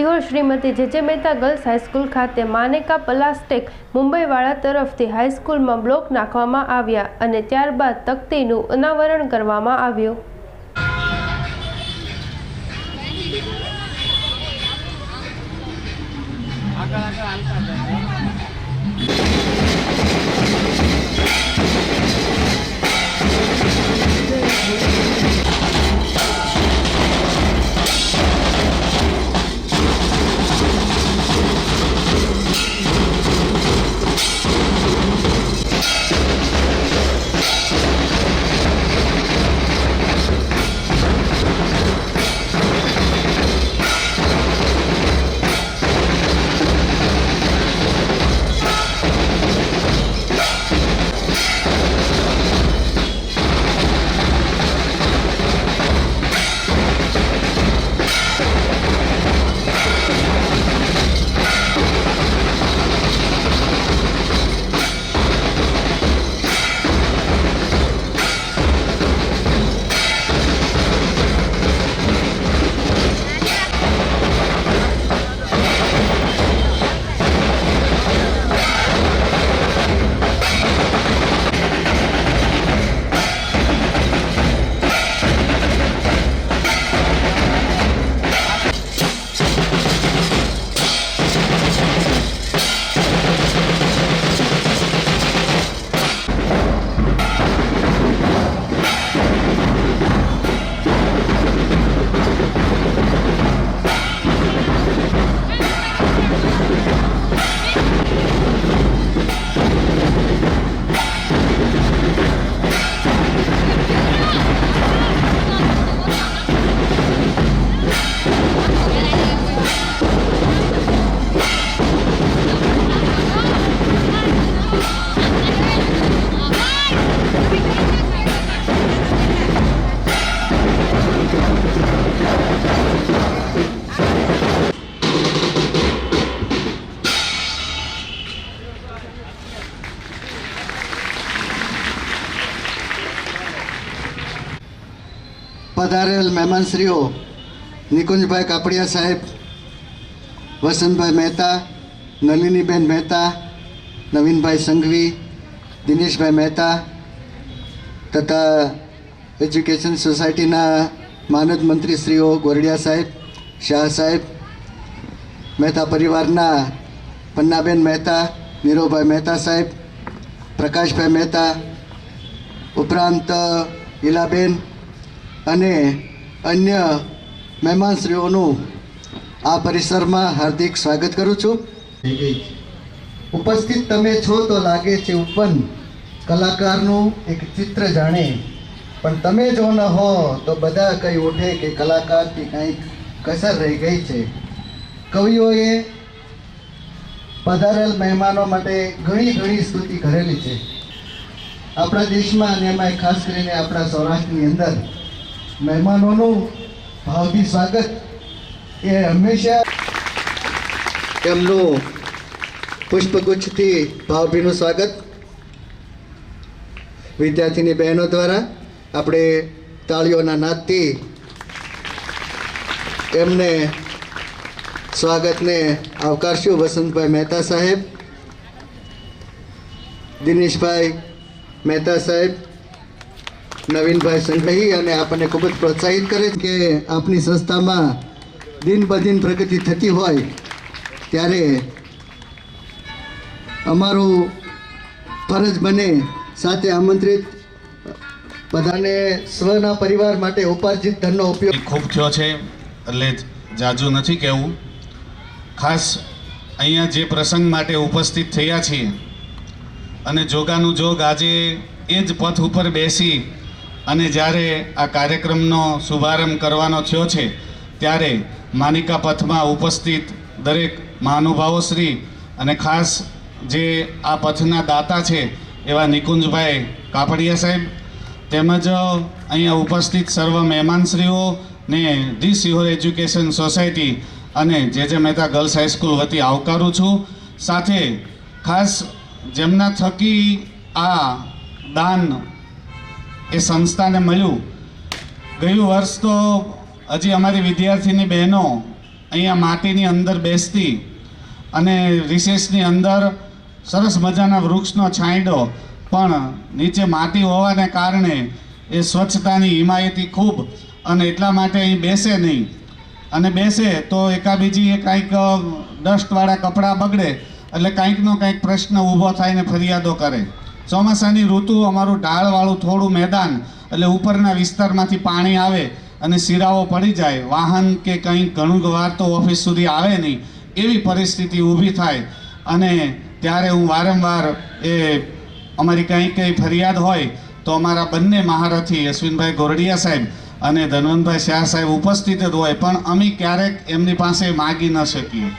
Sihor Shrimati J J Mehta girls high school ખાતે માનેકા પ્લાસ્ટેક મુંબઈવાળા તરફથી હાઈસ્કૂલમાં બ્લોક નાખવામાં આવ્યા અને ત્યારબાદ તકતીનું અનાવરણ કરવામાં આવ્યું. પધારેલ મહેમાનશ્રીઓ, નિકુંજભાઈ કાપડિયા સાહેબ, વસંતભાઈ મહેતા, નલિનીબેન મહેતા, નવીનભાઈ સંઘવી, દિનેશભાઈ મહેતા તથા એજ્યુકેશન સોસાયટીના માનદ મંત્રીશ્રીઓ ગોરડિયા સાહેબ, શાહ સાહેબ, મહેતા પરિવારના પન્નાબેન મહેતા, નીરોભાઈ મહેતા સાહેબ, પ્રકાશભાઈ મહેતા, ઉપરાંત ઈલાબેન અને અન્ય મહેમાનશ્રીઓનું આ પરિસરમાં હાર્દિક સ્વાગત કરું છું. ઉપસ્થિત તમે છો તો લાગે છે ઉપન કલાકારનું એક ચિત્ર જાણે. પણ તમે જો ન હો તો બધા કંઈ ઉઠે કે કલાકારથી કંઈક કસર રહી ગઈ છે. કવિઓએ પધારેલ મહેમાનો માટે ઘણી ઘણી સ્તુતિ કરેલી છે. આપણા દેશમાં અને એમાં ખાસ કરીને આપણા સૌરાષ્ટ્રની અંદર મહેમાનોનું ભાવથી સ્વાગત. એ હંમેશા એમનું પુષ્પગુચ્છથી ભાવભીનું સ્વાગત. વિદ્યાર્થીની બહેનો દ્વારા આપણે તાળીઓના નાદથી એમને સ્વાગતને આવકારશું વસંતભાઈ મહેતા સાહેબ, દિનેશભાઈ મહેતા સાહેબ નવીનભાઈ સંઘવી અને આપણને ખૂબ જ પ્રોત્સાહિત કરે કે આપની સંસ્થામાં દિન બદિન પ્રગતિ થતી હોય ત્યારે અમારું ફરજ બને સાથે આમંત્રિત બધાને સ્વના પરિવાર માટે ઉપાર્જિત ધનનો ઉપયોગ ખૂબ થયો છે. એટલે જાજુ નથી કહેવું. ખાસ અહીંયા જે પ્રસંગ માટે ઉપસ્થિત થયા છીએ અને જોગાનું જોગ આજે એ જ પથ ઉપર બેસી અને જ્યારે આ કાર્યક્રમનો શુભારંભ કરવાનો થયો છે, ત્યારે માનિકા પથમાં ઉપસ્થિત દરેક મહાનુભાવોશ્રી અને ખાસ જે આ પથના દાતા છે, એવા નિકુંજભાઈ કાપડિયા સાહેબ, તેમજ અહીંયા ઉપસ્થિત સર્વ મહેમાનશ્રીઓ ને ધી સિહોર એજ્યુકેશન સોસાયટી અને જે જે મહેતા ગર્લ્સ હાઈસ્કૂલ વતી આવકારું છું. સાથે ખાસ જેમના થકી આ દાન એ સંસ્થાને મળ્યું. ગયું વર્ષ તો હજી અમારી વિદ્યાર્થીની બહેનો અહીંયા માટીની અંદર બેસતી અને રિસેસની અંદર સરસ મજાના વૃક્ષનો છાંયડો, પણ નીચે માટી હોવાને કારણે એ સ્વચ્છતાની હિમાયતી ખૂબ અને એટલા માટે અહીં બેસે નહીં. અને બેસે તો એકાબીજી કાંઈક ડસ્ટવાળા કપડાં બગડે એટલે કાંઈકનો કાંઈક પ્રશ્ન ઊભો થાય ને ફરિયાદો કરે. ચોમાસાની ઋતુ અમારું ઢાળવાળું થોડું મેદાન, એટલે ઉપરના વિસ્તારમાંથી પાણી આવે અને શીરાઓ પડી જાય. વાહન કે કંઈ ઘણું વાર તો ઓફિસ સુધી આવે નહીં. એવી પરિસ્થિતિ ઊભી થાય. અને ત્યારે હું વારંવાર એ અમારી કંઈ કંઈ ફરિયાદ હોય તો અમારા બંને મહારથી અશ્વિનભાઈ ગોરડિયા સાહેબ અને ધનવંતભાઈ શાહ સાહેબ ઉપસ્થિત જ હોય, પણ અમે ક્યારેક એમની પાસે માગી ન શકીએ.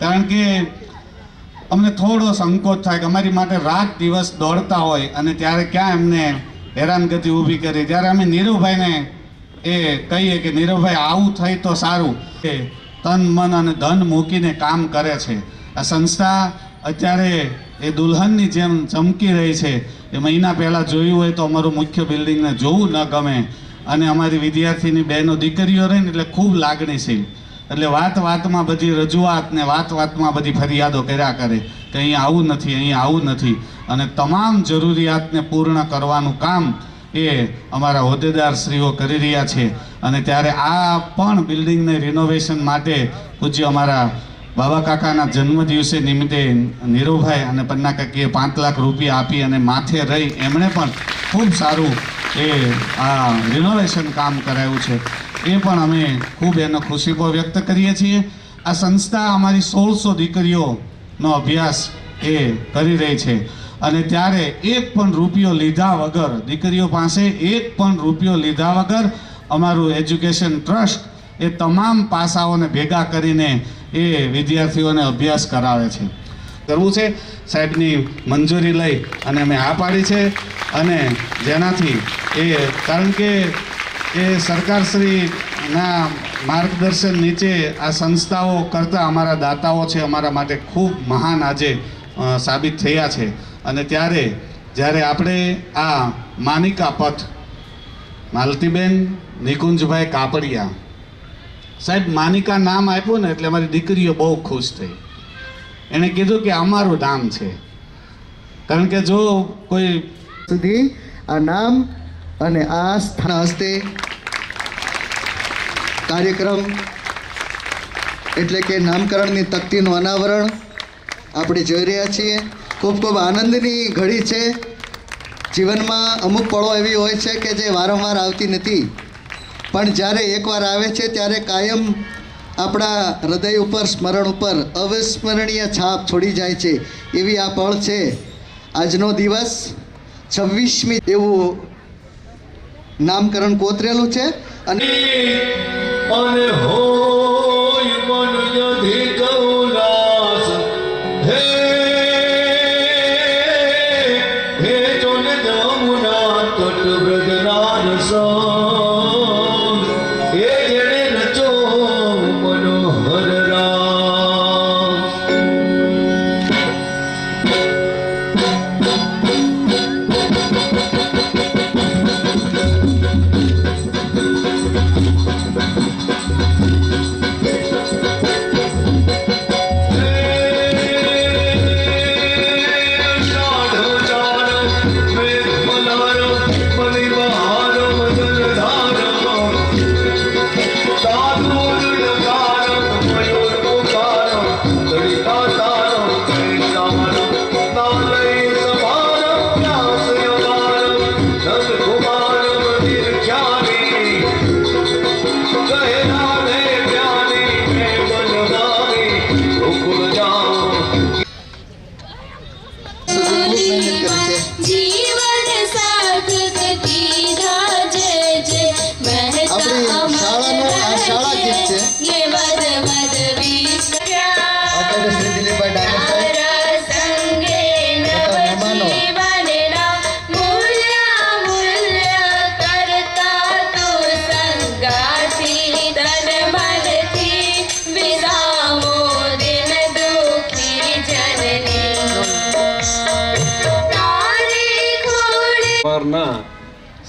કારણ કે અમને થોડો સંકોચ થાય કે અમારી માટે રાત દિવસ દોડતા હોય અને ત્યારે ક્યાં એમને હેરાનગતિ ઊભી કરી. ત્યારે અમે નીરુભાઈને એ કહીએ કે નીરુભાઈ, આવું થઈ તો સારું. કે તન, મન અને ધન મૂકીને કામ કરે છે. આ સંસ્થા અત્યારે એ દુલ્હનની જેમ ચમકી રહી છે. એ મહિના પહેલાં જોયું હોય તો અમારું મુખ્ય બિલ્ડિંગને જોવું ન ગમે. અને અમારી વિદ્યાર્થીની બહેનો દીકરીઓ રહે ને એટલે ખૂબ લાગણીશીલ. એટલે વાત વાતમાં બધી રજૂઆત ને વાત વાતમાં બધી ફરિયાદો કર્યા કરે કે અહીંયા આવું નથી અહીંયા આવું નથી. અને તમામ જરૂરિયાતને પૂર્ણ કરવાનું કામ એ અમારા હોદ્દેદાર શ્રીઓ કરી રહ્યા છે. અને ત્યારે આ પણ બિલ્ડિંગને રિનોવેશન માટે પૂજ્ય અમારા બાબા કાકાના જન્મદિવસે નિમિત્તે નીરુભાઈ અને પન્ના કાકીએ પાંચ લાખ રૂપિયા આપી અને માથે રહી એમણે પણ ખૂબ સારું એ, આ રિનોવેશન કામ કરાયું છે. એ પણ અમે ખૂબ એનો ખુશીબો વ્યક્ત કરીએ છીએ. આ સંસ્થા અમારી સોળસો દીકરીઓનો અભ્યાસ એ કરી રહી છે. અને ત્યારે એક પણ રૂપિયો લીધા વગર, દીકરીઓ પાસે એક પણ રૂપિયો લીધા વગર અમારું એજ્યુકેશન ટ્રસ્ટ એ તમામ પાસાઓને ભેગા કરીને એ વિદ્યાર્થીઓને અભ્યાસ કરાવે છે. કરવું છે સાહેબની મંજૂરી લઈ અને અમે આ પાડી છે. અને જેનાથી એ, કારણ કે એ સરકારશ્રીના માર્ગદર્શન નીચે આ સંસ્થાઓ કરતાં અમારા દાતાઓ છે, અમારા માટે ખૂબ મહાન આજે સાબિત થયા છે. અને ત્યારે જ્યારે આપણે આ માનિકા પથ, માલતીબેન નિકુંજભાઈ કાપડિયા, સાહેબ માનિકા નામ આપ્યું ને એટલે અમારી દીકરીઓ બહુ ખુશ થઈ. એણે કીધું કે અમારું નામ છે. કારણ કે જો કોઈ સુધી આ નામ અને આ સ્થાન હસ્તે કાર્યક્રમ એટલે કે નામકરણની તકતીનું અનાવરણ આપણે જોઈ રહ્યા છીએ. ખૂબ ખૂબ આનંદની ઘડી છે. જીવનમાં અમુક પળો એવી હોય છે કે જે વારંવાર આવતી નથી. પણ જ્યારે એકવાર આવે છે ત્યારે કાયમ આપણા હૃદય ઉપર, સ્મરણ ઉપર અવિસ્મરણીય છાપ છોડી જાય છે. એવી આ પળ છે. આજનો દિવસ છવ્વીસમી એવું નામકરણ કોતરેલું છે અને અને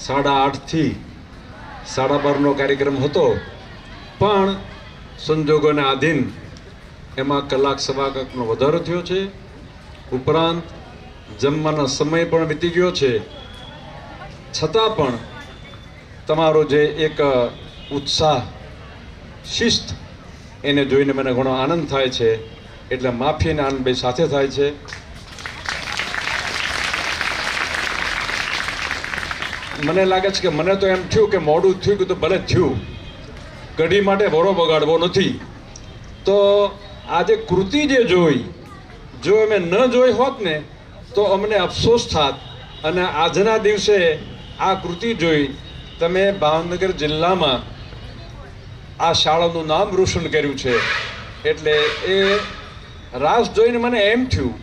સાડા આઠથી સાડા બારનો કાર્યક્રમ હતો. પણ સંજોગોને આધીન એમાં કલાક સવા કલાકનો વધારો થયો છે. ઉપરાંત જમવાનો સમય પણ વીતી ગયો છે. છતાં પણ તમારો જે એક ઉત્સાહ, શિસ્ત એને જોઈને મને ઘણો આનંદ થાય છે. એટલે માફી અને આનંદ બે સાથે થાય છે. મને લાગે છે કે મને તો એમ થયું કે મોડું થયું કે તો ભલે થયું. કઢી માટે વરો બગાડવો નથી. તો આજે કૃતિ જે જોઈ, જો અમે ન જોઈ હોત ને, તો અમને અફસોસ થાત. અને આજના દિવસે આ કૃતિ જોઈ તમે ભાવનગર જિલ્લામાં આ શાળાનું નામ રોશન કર્યું છે. એટલે એ રાસ જોઈને મને એમ થયું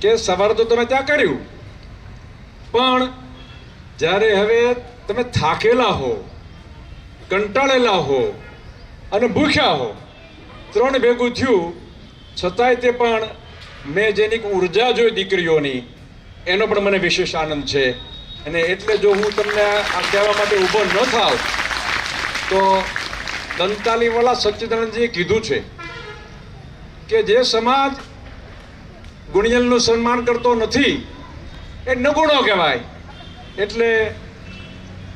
કે સવારે તો તમે ત્યાં કર્યું. પણ જ્યારે હવે તમે થાકેલા હો, કંટાળેલા હો અને ભૂખ્યા હો, ત્રણ ભેગું થયું, છતાંય તે પણ મેં જેની ઊર્જા જોઈ દીકરીઓની, એનો પણ મને વિશેષ આનંદ છે. અને એટલે જો હું તમને આ કહેવા માટે ઊભો ન થાવ, તો દંતાલીવાલા સચ્ચિદાનંદજીએ કીધું છે કે જે સમાજ ગુણિયલનું સન્માન કરતો નથી, એ નગુણો કહેવાય. એટલે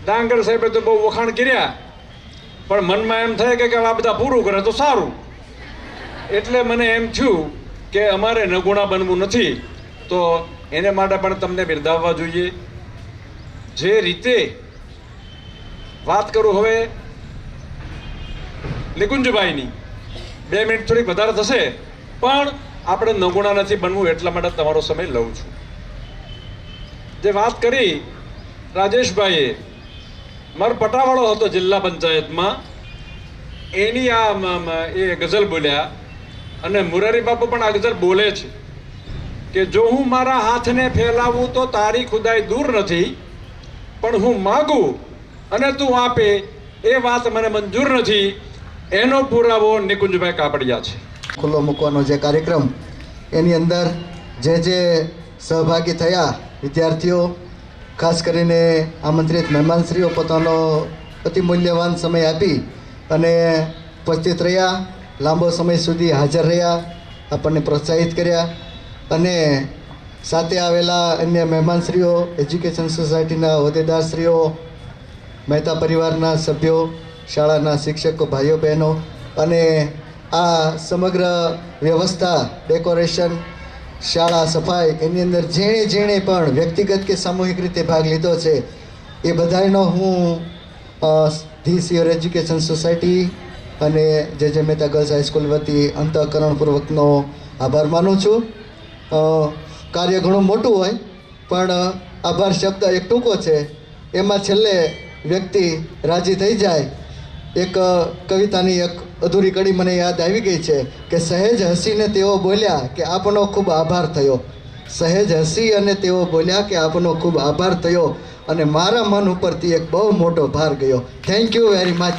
ડાંગર સાહેબે તો બહુ વખાણ કર્યા. પણ મનમાં એમ થાય કે આ બધા પૂરું કરે તો સારું. એટલે મને એમ થયું કે અમારે નગુણા બનવું નથી, તો એને માટે પણ તમને બિરદાવવા જોઈએ. જે રીતે વાત કરું હવે નિકુંજભાઈની. બે મિનિટ થોડીક વધારે થશે, પણ આપણે નગુણા નથી બનવું એટલા માટે તમારો સમય લઉં છું. જે વાત કરી રાજેશભાઈએ, મારો પટાવાળો હતો જિલ્લા પંચાયતમાં. એની આ એ ગઝલ બોલ્યા અને મુરારી બાપુ પણ આ ગઝલ બોલે છે કે જો હું મારા હાથને ફેલાવું તો તારી ખુદાઈ દૂર નથી, પણ હું માગું અને તું આપે એ વાત મને મંજૂર નથી, એનો પુરાવો નિકુંજભાઈ કાપડિયા છે. ખુલ્લો મૂકવાનો જે કાર્યક્રમ, એની અંદર જે જે સહભાગી થયા વિદ્યાર્થીઓ ખાસ કરીને આમંત્રિત મહેમાનશ્રીઓ પોતાનો અતિ મૂલ્યવાન સમય આપી અને ઉપસ્થિત રહ્યા, લાંબો સમય સુધી હાજર રહ્યા, આપણને પ્રોત્સાહિત કર્યા અને સાથે આવેલા અન્ય મહેમાનશ્રીઓ, એજ્યુકેશન સોસાયટીના હોદ્દેદારશ્રીઓ, મહેતા પરિવારના સભ્યો, શાળાના શિક્ષકો, ભાઈઓ, બહેનો અને આ સમગ્ર વ્યવસ્થા, ડેકોરેશન શાળા સફાઈ એની અંદર જેણે જેણે પણ વ્યક્તિગત કે સામૂહિક રીતે ભાગ લીધો છે, એ બધાનો હું this the Sihor education society અને જે જે મહેતા ગર્લ્સ હાઈસ્કૂલ વતી અંતઃકરણપૂર્વકનો આભાર માનું છું. કાર્ય ઘણું મોટું હોય, પણ આભાર શબ્દ એક ટૂંકો છે. એમાં છેલ્લે વ્યક્તિ રાજી થઈ જાય. એક કવિતાની એક અધૂરી કડી મને યાદ આવી ગઈ છે કે સહેજ હસીને તેઓ બોલ્યા કે આપનો ખૂબ આભાર થયો. સહેજ હસી અને તેઓ બોલ્યા કે આપનો ખૂબ આભાર થયો અને મારા મન ઉપરથી એક બહુ મોટો ભાર ગયો. Thank you very much